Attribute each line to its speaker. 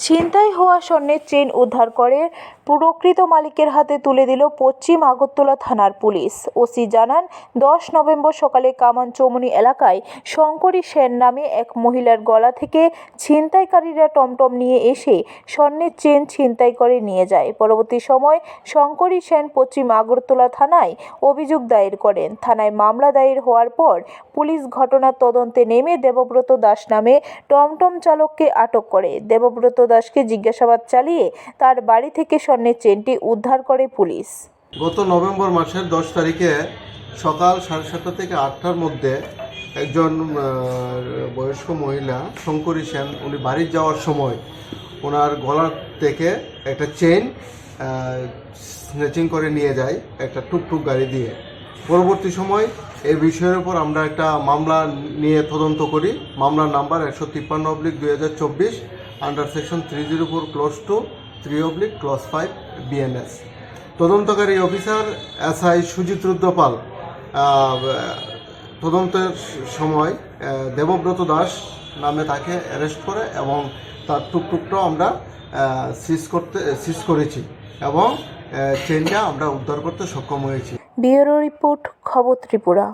Speaker 1: ছিনতাই হওয়া স্বর্ণের চেন উদ্ধার করে প্রকৃত মালিকের হাতে তুলে দিল পশ্চিম আগরতলা থানার পুলিশ। ওসি জানান, দশ নভেম্বর সকালে কামান চৌমনি এলাকায় শঙ্করী সেন নামে এক মহিলার গলা থেকে ছিনতাইকারীরা টমটম নিয়ে এসে স্বর্ণের চেন ছিনতাই করে নিয়ে যায়। পরবর্তী সময় শঙ্করী সেন পশ্চিম আগরতলা থানায় অভিযোগ দায়ের করেন। থানায় মামলা দায়ের হওয়ার পর পুলিশ ঘটনার তদন্তে নেমে দেবব্রত দাস নামে টমটম চালককে আটক করে। দেবব্রত দাসকে জিজ্ঞাসাবাদ চালিয়ে তার বাড়ি থেকে স্বর্ণের চেনটি উদ্ধার করে পুলিশ।
Speaker 2: গত নভেম্বর মাসের দশ তারিখে সকাল সাড়ে সাতটা থেকে আটটার মধ্যে একজন বয়স্ক মহিলা শঙ্করী সেন, উনি বাড়ি যাওয়ার সময় ওনার গলার থেকে একটা চেন স্নেচিং করে নিয়ে যায় একটা টুকটুক গাড়ি দিয়ে। পরবর্তী সময় এই বিষয়ের উপর আমরা একটা মামলা নিয়ে তদন্ত করি। মামলার নাম্বার একশো তিপ্পান্ন অব্লিক দুই হাজার চব্বিশ under section three zero four clause two three oblique clause five BNS তদন্তকারী অফিসার এসআই সুজিত রুদ্রপাল তদন্তের সময় দেবব্রত দাস নামে তাকে অ্যারেস্ট করে এবং তার টুকটুকটাও আমরা সিজ করতে সিজ করেছি এবং চেনটা আমরা উদ্ধার করতে সক্ষম হয়েছি।
Speaker 1: ব্যুরো রিপোর্ট খবর ত্রিপুরা।